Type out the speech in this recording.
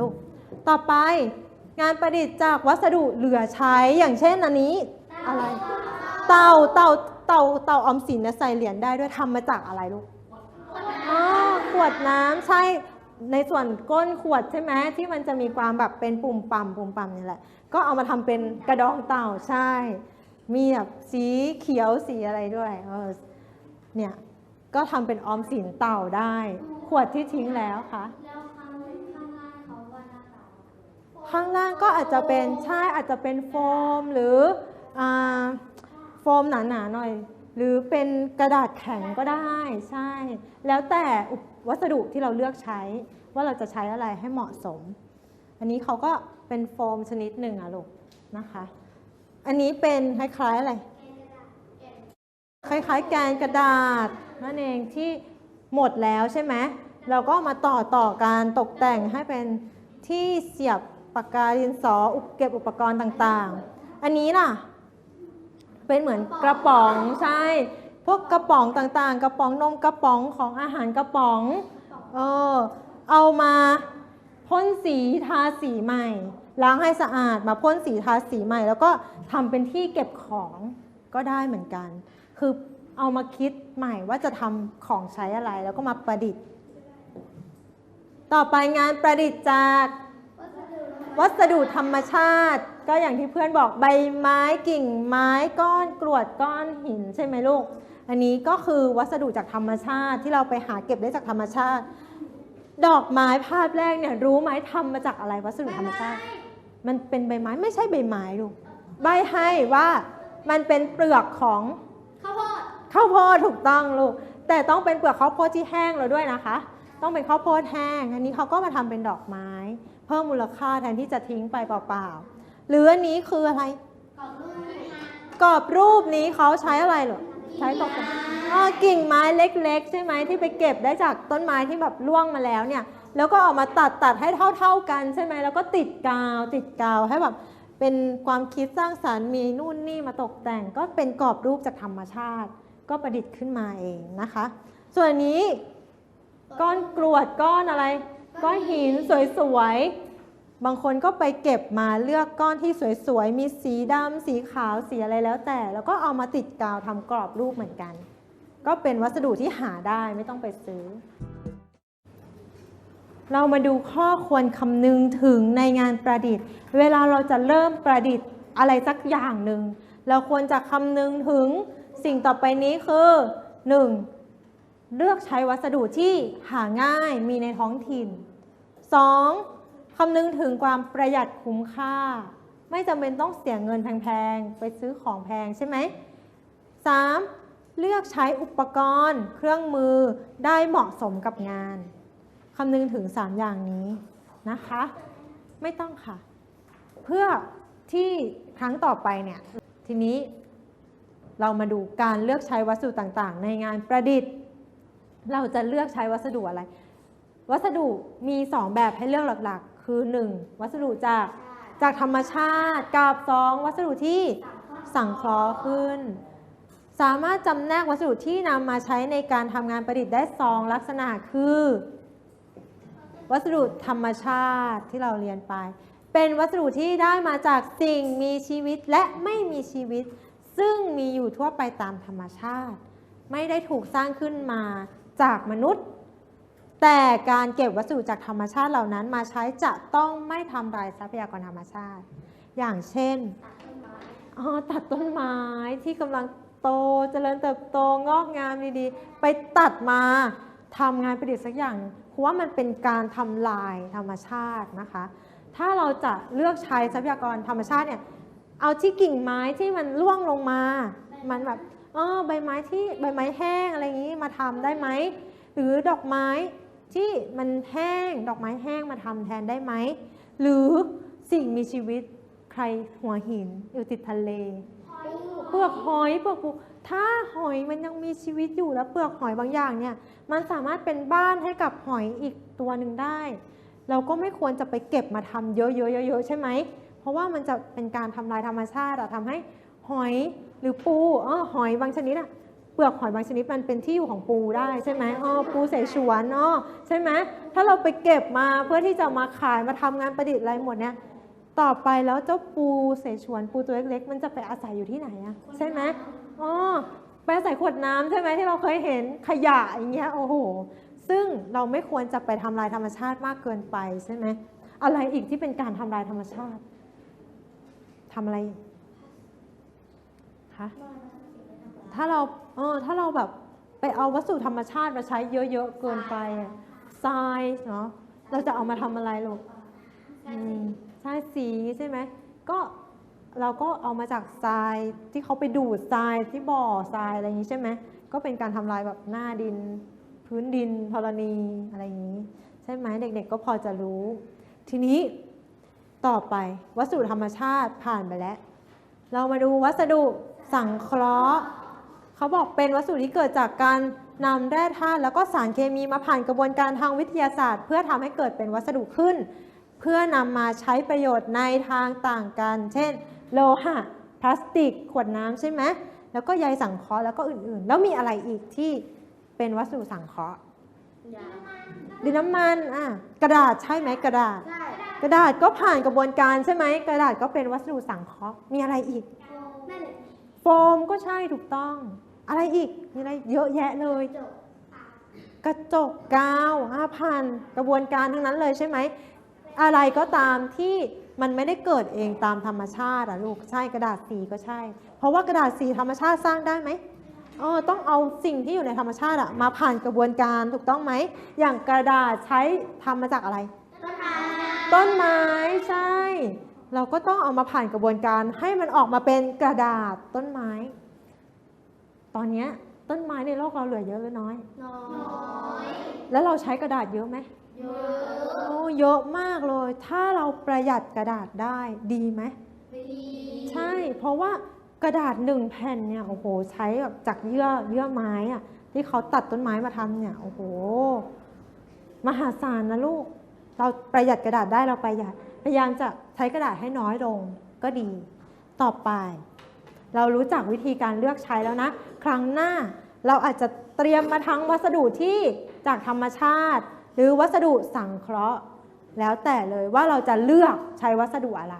ลูก ต่อไปงานประดิษฐ์จากวัสดุเหลือใช้อย่างเช่นอันนี้อะไร เต่าเต่าเต่าเต่าออมสินนี่ยใส่เหรียญได้ด้วยทำมาจากอะไรลูกอ๋อขวดน้ำใช่ในส่วนก้นขวดใช่ไหมที่มันจะมีความแบบเป็นปุ่มปั่มปุ่มปั่มนี่แหละ ก็เอามาทำเป็นกระดองเต่าใช่ มีแบบสีเขียวสีอะไรด้วยเออเนี่ยก็ทำเป็นออมสินเต่าได้ ขวดที่ทิ้งแล้วค่ะแล้วข้าง ข้างล่างก็อาจจะเป็นใช่อาจจะเป็นโฟมหรืออโฟมหนาๆหน่อย หรือเป็นกระดาษแข็งก็ได้ใช่ แล้วแต่วัสดุที่เราเลือกใช้ ว่าเราจะใช้อะไรให้เหมาะสม อันนี้เขาก็เป็นโฟมชนิดหนึ่งอะลูกนะคะ อันนี้เป็นคล้ายๆอะไรคล้ายๆแกนกระดาษนั่นเองที่หมดแล้วใช่ไหมเราก็มาต่อต่อการตกแต่งให้เป็นที่เสียบ ปากกาดินสออุปเก็บอุปกรณ์ต่างๆ อันนี้ล่ะ เป็นเหมือนกระป๋องใช่ พวกกระป๋องต่างๆ กระป๋องนมกระป๋องของอาหารกระป๋องเออเอามาพ่นสีทาสีใหม่ ล้างให้สะอาดมาพ่นสีทาสีใหม่ แล้วก็ทำเป็นที่เก็บของก็ได้เหมือนกัน คือเอามาคิดใหม่ว่าจะทำของใช้อะไรแล้วก็มาประดิษฐ์ ต่อไปงานประดิษฐ์จาก วัสดุธรรมชาติ ก็อย่างที่เพื่อนบอกใบไม้กิ่งไม้ก้อนกรวดก้อนหินใช่ไหมลูก อันนี้ก็คือวัสดุจากธรรมชาติที่เราไปหาเก็บได้จากธรรมชาติ ดอกไม้ภาพแรกเนี่ยรู้ไหมทำมาจากอะไรวัสดุธรรมชาติ มันเป็นใบไม้ไม่ใช่ใบไม้ลูกใบให้ว่ามันเป็นเปลือกของข้าวโพดข้าวโพดถูกต้องลูกแต่ต้องเป็นเปลือกข้าวโพดที่แห้งแล้วด้วยนะคะ ต้องเป็นข้าวโพดแห้ง อันนี้เขาก็มาทำเป็นดอกไม้ เพิ่มมูลค่าแทนที่จะทิ้งไปเปล่าๆหรืออันนี้คืออะไร กรอบรูปนี้กรอบรูปนี้เขาใช้อะไรเหรอใช้ตกแต่งอ๋อกิ่งไม้เล็ก ๆ ใช่ไหมที่ไปเก็บได้จากต้นไม้ที่แบบร่วงมาแล้วเนี่ยแล้วก็ออกมาตัดตัดให้เท่า ๆกันใช่ไหมแล้วก็ติดกาวติดกาวให้แบบเป็นความคิดสร้างสารรค์มีนู่นนี่มาตกแต่ง ก็เป็นกรอบรูปจากธรรมชาติ ก็ประดิษฐ์ขึ้นมาเองนะคะ ส่วนนี้ก้อนกรวดก้อนอะไร ก้อนหินสวยๆ บางคนก็ไปเก็บมาเลือกก้อนที่สวยๆ มีสีดำสีขาวสีอะไรแล้วแต่ แล้วก็เอามาติดกาวทำกรอบรูปเหมือนกัน ก็เป็นวัสดุที่หาได้ไม่ต้องไปซื้อ เรามาดูข้อควรคำนึงถึงในงานประดิษฐ์ เวลาเราจะเริ่มประดิษฐ์อะไรสักอย่างหนึ่ง เราควรจะคำนึงถึงสิ่งต่อไปนี้คือ 1. เลือกใช้วัสดุที่หาง่ายมีในท้องถิ่น 2. คำนึงถึงความประหยัดคุ้มค่า ไม่จำเป็นต้องเสียเงินแพงๆ ไปซื้อของแพงใช่ไหม 3. เลือกใช้อุปกรณ์ เครื่องมือได้เหมาะสมกับงานคำนึงถึง 3 อย่างนี้นะคะ ไม่ต้องค่ะ เพื่อที่ครั้งต่อไปเนี่ย ทีนี้เรามาดูการเลือกใช้วัสดุต่างๆ ในงานประดิษฐ์ เราจะเลือกใช้วัสดุอะไร วัสดุมี 2 แบบให้เลือกหลักๆ คือ 1. วัสดุจากจากธรรมชาติกับ2วัสดุที่สังเคราะห์ขึ้น สามารถจำแนกวัสดุที่นำมาใช้ในการทำงานประดิษฐ์ได้ 2 ลักษณะคือ วัสดุธรรมชาติที่เราเรียนไป เป็นวัสดุที่ได้มาจากสิ่งมีชีวิตและไม่มีชีวิต ซึ่งมีอยู่ทั่วไปตามธรรมชาติ ไม่ได้ถูกสร้างขึ้นมา จากมนุษย์ แต่การเก็บวัสดุจากธรรมชาติเหล่านั้นมาใช้จะต้องไม่ทำลายทรัพยากรธรรมชาติ อย่างเช่นอ๋อตัดต้นไม้ที่กำลังโตเจริญเติบโตงอกงามดีๆ ไปตัดมาทำงานประดิษฐ์สักอย่างเพราะว่ามันเป็นการทำลายธรรมชาตินะคะ ถ้าเราจะเลือกใช้ทรัพยากรธรรมชาติเนี่ยเอาที่กิ่งไม้ที่มันร่วงลงมา มันแบบ เออใบไม้ที่ใบไม้แห้งอะไรอย่างนี้มาทำได้ไหมหรือดอกไม้ที่มันแห้งดอกไม้แห้งมาทำแทนได้ไหมหรือสิ่งมีชีวิตใครหัวหินอยู่ติดทะเลเปลือกหอยเปลือกปูถ้าหอยมันยังมีชีวิตอยู่แล้วเปลือกหอยบางอย่างเนี่ย มันสามารถเป็นบ้านให้กับหอยอีกตัวหนึ่งได้ เราก็ไม่ควรจะไปเก็บมาทำเยอะๆๆๆใช่ไหมเพราะว่ามันจะเป็นการทำลายธรรมชาติอะทำให้หอย หรือปูเออหอยบางชนิดอะเปลือกหอยบางชนิดมันเป็นที่อยู่ของปูได้ใช่ไหมอ๋อปูเสฉวนอ๋อใช่ไหมถ้าเราไปเก็บมาเพื่อที่จะมาขายมาทำงานประดิษฐ์อะไรหมดเนี่ยต่อไปแล้วเจ้าปูเสฉวนปูตัวเล็กๆ มันจะไปอาศัยอยู่ที่ไหนอะใช่ไหมอ๋อไปอาศัยขวดน้ำใช่ไหมที่เราเคยเห็นขยะอย่างเงี้ยโอ้โหซึ่งเราไม่ควรจะไปทำลายธรรมชาติมากเกินไปใช่ไหมอะไรอีกที่เป็นการทำลายธรรมชาติทำอะไร คะถ้าเราเออถ้าเราแบบไปเอาวัสดุธรรมชาติมาใช้เยอะๆเกินไปอะทรายเนาะเราจะเอามาทำอะไรลูกอืมใช่สีใช่ไหมก็เราก็เอามาจากทรายที่เขาไปดูดทรายที่บ่อทรายอะไรอย่างนี้ใช่ไหมก็เป็นการทำลายแบบหน้าดิน พื้นดินธรณีอะไรอย่างนี้ ใช่ไหมเด็กๆก็พอจะรู้ ทีนี้ต่อไปวัสดุธรรมชาติผ่านไปแล้ว เรามาดูวัสดุ สังเคราะห์เขาบอกเป็นวัสดุที่เกิดจากการนำแร่ธาตุแล้วก็สารเคมีมาผ่านกระบวนการทางวิทยาศาสตร์ เพื่อทำให้เกิดเป็นวัสดุขึ้น เพื่อนำมาใช้ประโยชน์ในทางต่างกัน เช่น โลหะพลาสติก ขวดน้ำใช่ไหมแล้วก็ใยสังเคราะห์แล้วก็อื่นๆ แล้วมีอะไรอีกที่เป็นวัสดุสังเคราะห์ดินน้ำมันอะกระดาษใช่ไหมกระดาษใช่กระดาษก็ผ่านกระบวนการใช่ไหมกระดาษก็เป็นวัสดุสังเคราะห์มีอะไรอีกแม่เหล็ก โฟมก็ใช่ถูกต้อง อะไรอีกมีอะไรเยอะแยะเลยจบกระจกกาวห้าพันกระบวนการทั้งนั้นเลยใช่ไหม อะไรก็ตามที่มันไม่ได้เกิดเองตามธรรมชาติอะลูกใช่กระดาษสีก็ใช่ เพราะว่ากระดาษสีธรรมชาติสร้างได้ไหมเออต้องเอาสิ่งที่อยู่ในธรรมชาติอะมาผ่านกระบวนการถูกต้องไหม อย่างกระดาษใช้ทำมาจากอะไร ต้นไม้ ต้นไม้ใช่ เราก็ต้องเอามาผ่านกระบวนการให้มันออกมาเป็นกระดาษต้นไม้ ตอนเนี้ยต้นไม้ในโลกเราเหลือเยอะหรือน้อย น้อย แล้วเราใช้กระดาษเยอะไหมเยอะโอ้เยอะมากเลย ถ้าเราประหยัดกระดาษได้ดีไหมดีใช่ เพราะว่ากระดาษหนึ่งแผ่นเนี่ยโอ้โหใช้แบบจากเยื่อเยื่อไม้อะที่เขาตัดต้นไม้มาทำเนี่ยโอ้โห มหาศาลนะลูก เราประหยัดกระดาษได้เราประหยัด พยายามจะใช้กระดาษให้น้อยลงก็ดี ต่อไป เรารู้จักวิธีการเลือกใช้แล้วนะ ครั้งหน้าเราอาจจะเตรียมมาทั้งวัสดุที่จากธรรมชาติ หรือวัสดุสังเคราะห์ แล้วแต่เลยว่าเราจะเลือกใช้วัสดุอะไร